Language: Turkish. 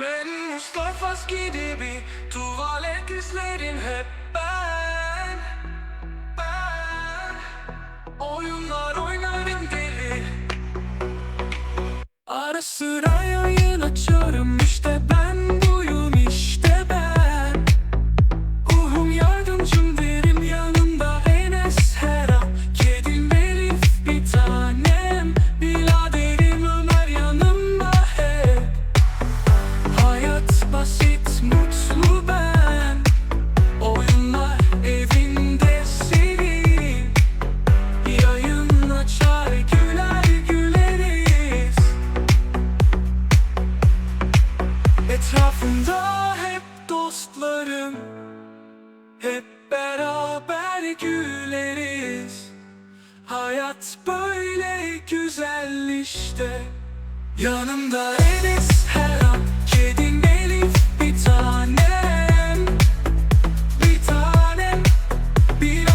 Ben Mustafa gibi tuvalet izlerin hep ben. Ben Oyunlar oynarım deli. Ara sıra yayın açarım işte Etrafımda hep dostlarım. Hep beraber güleriz. Hayat böyle güzel işte. Yanımda Enes her an Kedin Elif bir tanem. Bir tanem Bir